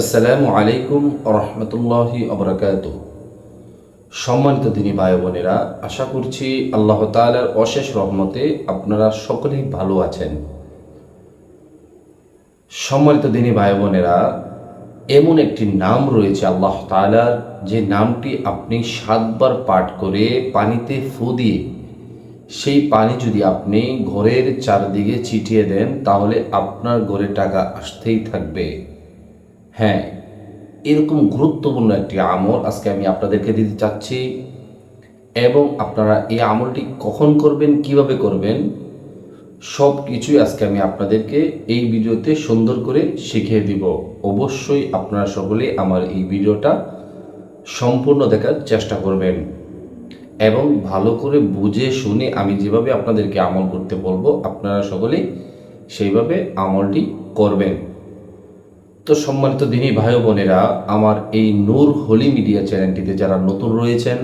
আসসালামু আলাইকুম রহমতুল্লাহি অবরাকাত সম্মানিত দিনী ভাই বোনেরা আশা করছি আল্লাহ তালার অশেষ রহমতে আপনারা সকলেই ভালো আছেন। সম্মানিত দিনী ভাই বোনেরা এমন একটি নাম রয়েছে আল্লাহ তালার যে নামটি আপনি সাতবার পাঠ করে পানিতে ফু দিয়ে, সেই পানি যদি আপনি ঘরের চারদিকে ছিটিয়ে দেন, তাহলে আপনার ঘরে টাকা আসতেই থাকবে। হ্যাঁ এরকম গুরুত্বপূর্ণ একটি আমল আজকে আমি আপনাদেরকে দিতে চাচ্ছি এবং আপনারা এই আমলটি কখন করবেন, কীভাবে করবেন সব কিছুই আজকে আমি আপনাদেরকে এই ভিডিওতে সুন্দর করে শিখিয়ে দিব। অবশ্যই আপনারা সকলে আমার এই ভিডিওটা সম্পূর্ণ দেখার চেষ্টা করবেন এবং ভালো করে বুঝে শুনে আমি যেভাবে আপনাদেরকে আমল করতে বলব, আপনারা সকলেই সেইভাবে আমলটি করবেন। তো সম্মানিত দিনী ভাই বোনেরা, আমার এই নূর হোলি মিডিয়া চ্যানেলটিতে যারা নতুন রয়েছেন,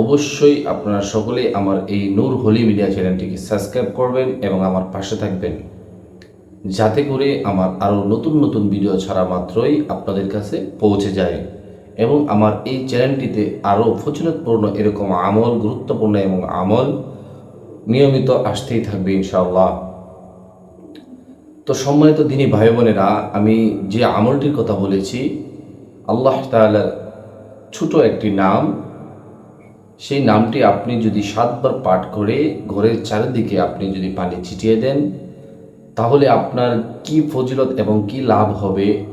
অবশ্যই আপনারা সকলেই আমার এই নূর হোলি মিডিয়া চ্যানেলটিকে সাবস্ক্রাইব করবেন এবং আমার পাশে থাকবেন। যাতে করে আমার আরও নতুন নতুন ভিডিও ছাড়া মাত্রই আপনাদের কাছে পৌঁছে যায় এবং আমার এই চ্যানেলটিতে আরও ফজিলতপূর্ণ এরকম আমল, গুরুত্বপূর্ণ এবং আমল নিয়মিত আসতেই থাকবে ইনশাআল্লাহ। তো সম্মানিত দিনী ভাই বোনেরা আমি যে আমলটির কথা বলেছি, আল্লাহ তাআলার ছোট একটি নাম, সেই নামটি আপনি যদি সাতবার পাঠ করে ঘরের চারিদিকে আপনি যদি পানি ছিটিয়ে দেন, তাহলে আপনার কি ফজিলত এবং কি লাভ হবে,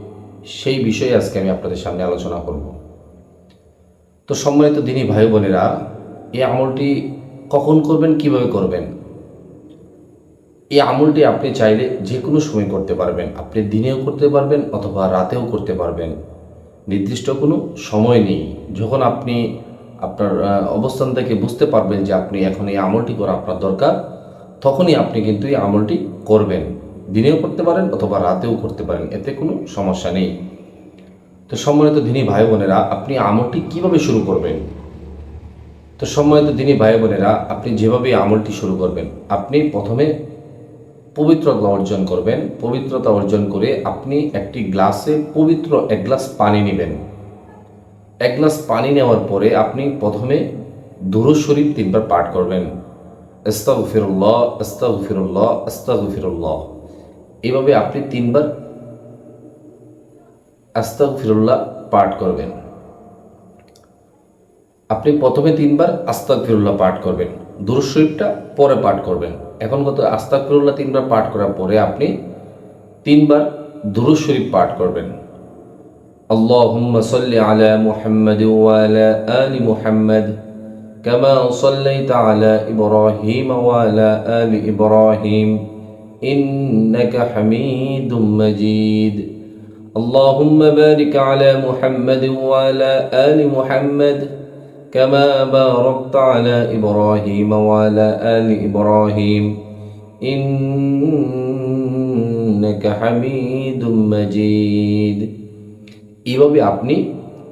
সেই বিষয়ে আজকে আমি আপনাদের সামনে আলোচনা করব। তো সম্মানিত দিনী ভাই বোনেরা এই আমলটি কখন করবেন, কীভাবে করবেন? এই আমলটি আপনি চাইলে যে কোনো সময় করতে পারবেন। আপনি দিনেও করতে পারবেন অথবা রাতেও করতে পারবেন। নির্দিষ্ট কোনো সময় নেই। যখন আপনি আপনার অবস্থান থেকে বুঝতে পারবেন যে আপনি এখন এই আমলটি করা আপনার দরকার, তখনই আপনি কিন্তু এই আমলটি করবেন। দিনেও করতে পারেন অথবা রাতেও করতে পারেন, এতে কোনো সমস্যা নেই। তো সম্মানিত দিনী ভাই বোনেরা, আপনি আমলটি কীভাবে শুরু করবেন? তো সম্মানিত দিনী ভাই বোনেরা, আপনি যেভাবে আমলটি শুরু করবেন, আপনি প্রথমে পবিত্রতা অর্জন করবেন। পবিত্রতা অর্জন করে আপনি একটি গ্লাসে পবিত্র এক গ্লাস পানি নেবেন। এক গ্লাস পানি নেওয়ার পরে আপনি প্রথমে দুরু শরীফ তিনবার পাঠ করবেন। আস্তাগ ফিরুল্লাহ আস্তাগ ফিরুল্লাহ আস্তাগ ফিরুল্লাহ এভাবে আপনি তিনবার আস্তাগ ফিরুল্লাহ পাঠ করবেন। আপনি প্রথমে তিনবার আস্তাক ফিরুল্লাহ পাঠ করবেন। দুরুদ শরীফটা পরে পাঠ করবেন এখন কত আস্তাক ফিরুল্লাহ তিনবার পাঠ করার পরে আপনি তিনবার দুরুদ শরীফ পাঠ করবেন اللهم صل على محمد وعلى آل محمد كما صليت على إبراهيم وعلى آل إبراهيم إنك حميد مجيد اللهم بارك على محمد وعلى آل محمد كما باركت على إبراهيم وعلى آل إبراهيم إنك حميد مجيد এইভাবে আপনি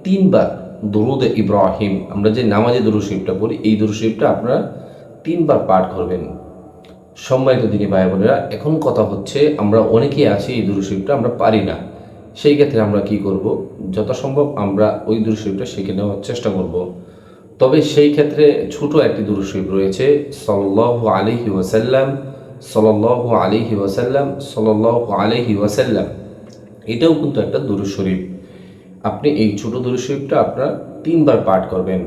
তিনবার দরুদ ইব্রাহিম আমরা যে নামাজে দরুদ শরীফটা পড়ি এই দরুদ শরীফটা আপনারা তিনবার পাঠ করবেন সম্মানিত দিনী ভাই বোনেরা এখন কথা হচ্ছে আমরা অনেকেই আছি এই দরুদ শরীফটা আমরা পারি না সেই ক্ষেত্রে আমরা কি করব যথাসম্ভব আমরা ওই দরুদ শরীফটা শিখে নেওয়ার চেষ্টা করব তবে সেই ক্ষেত্রে ছোট একটি দরুদ শরীফ রয়েছে সল্লাহ আলিহি ওয়াসাল্লাম সল্লাহ আলিহি ওয়াসাল্লাম সল্লাহ আলিহি ওয়াসাল্লাম। এটাও কিন্তু একটা দরুদ শরীফ আপনি এই ছোট দরুদ শরীফটা আপনার তিনবার পাঠ করবেন।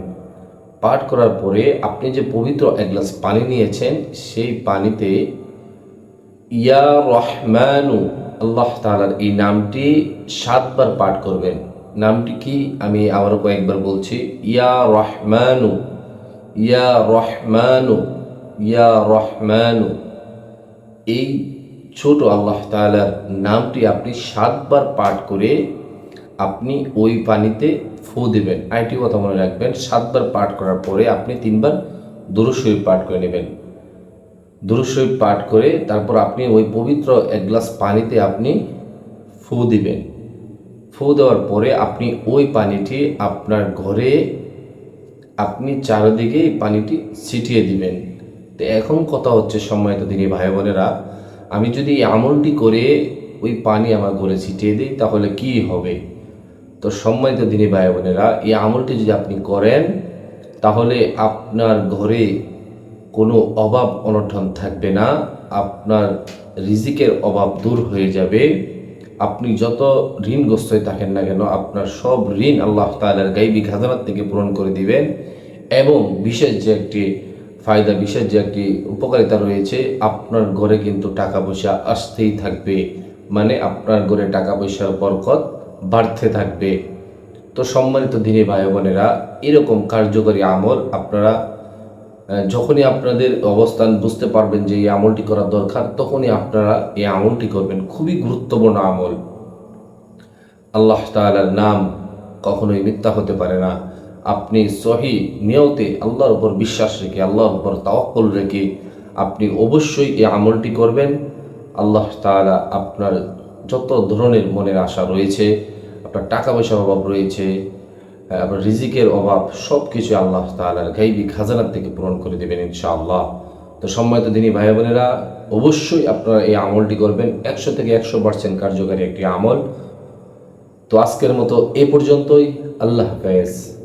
পাঠ করার পরে আপনি যে পবিত্র এক গ্লাস পানি নিয়েছেন, সেই পানিতে ইয়া রহমানু, আল্লাহ তাআলার এই নামটি সাতবার পাঠ করবেন। নামটি কি? আমি আবারও কয়েকবার বলছি, ইয়া রহমানু ইয়া রহমানু ইয়া রহমানু। এই ছোট আল্লাহ তাআলার নামটি আপনি সাতবার পাঠ করে আপনি ওই পানিতে ফু দেবেন। আইটি কথা মনে রাখবেন, সাতবার পাঠ করার পরে আপনি তিনবার দুরুদ শরীফ পাঠ করে নেবেন। দুরুদ শরীফ পাঠ করে তারপর আপনি ওই পবিত্র এক গ্লাস পানিতে আপনি ফু দিবেন। ফু দেওয়ার পরে আপনি ওই পানিটি আপনার ঘরে আপনি চারিদিকে পানিটি ছিটিয়ে দিবেন। তো এখন কথা হচ্ছে সম্মানিত দিনী ভাই বোনেরা, আমি যদি আমলটি করে ওই পানি আমার ঘরে ছিটিয়ে দিই, তাহলে কি হবে? তো সম্মানিত দিনী ভাই বোনেরা, এই আমলটি যদি আপনি করেন, তাহলে আপনার ঘরে কোনো অভাব অনটন থাকবে না, আপনার রিজিকের অভাব দূর হয়ে যাবে। আপনি যত ঋণগ্রস্ত হয়ে থাকেন না কেন, আপনার সব ঋণ আল্লাহ তালার গাইবী খাজানার থেকে পূরণ করে দিবেন। এবং বিশেষ যে একটি ফায়দা, বিশেষ যে একটি উপকারিতা রয়েছে, আপনার ঘরে কিন্তু টাকা পয়সা আসতেই থাকবে। মানে আপনার ঘরে টাকা পয়সার বরকত বাড়তে থাকবে। তো সম্মানিত দিনী ভাই বোনেরা এরকম কার্যকরী আমল আপনারা যখনই আপনাদের অবস্থান বুঝতে পারবেন যে এই আমলটি করা দরকার, তখনই আপনারা এই আমলটি করবেন। খুবই গুরুত্বপূর্ণ আমল। আল্লাহ তাআলার নাম কখনোই মিথ্যা হতে পারে না। আপনি সহি নিয়তে আল্লাহর উপর বিশ্বাস রেখে, আল্লাহর উপর তাওয়াক্কুল রেখে আপনি অবশ্যই এই আমলটি করবেন। আল্লাহ তাআলা আপনার যত ধরনের মনের আশা রয়েছে, আপনার টাকা পয়সার অভাব রয়েছে আপনার রিজিকের অভাব সব কিছু আল্লাহ তালার গাইবি খাজানার থেকে পূরণ করে দেবেন ইনশাআল্লাহ। তো সম্মানিত দিনী ভাই বোনেরা, অবশ্যই আপনারা এই আমলটি করবেন। একশো থেকে একশো পার্সেন্ট কার্যকারী একটি আমল। তো আজকের মতো এ পর্যন্তই। আল্লাহ হাফেজ।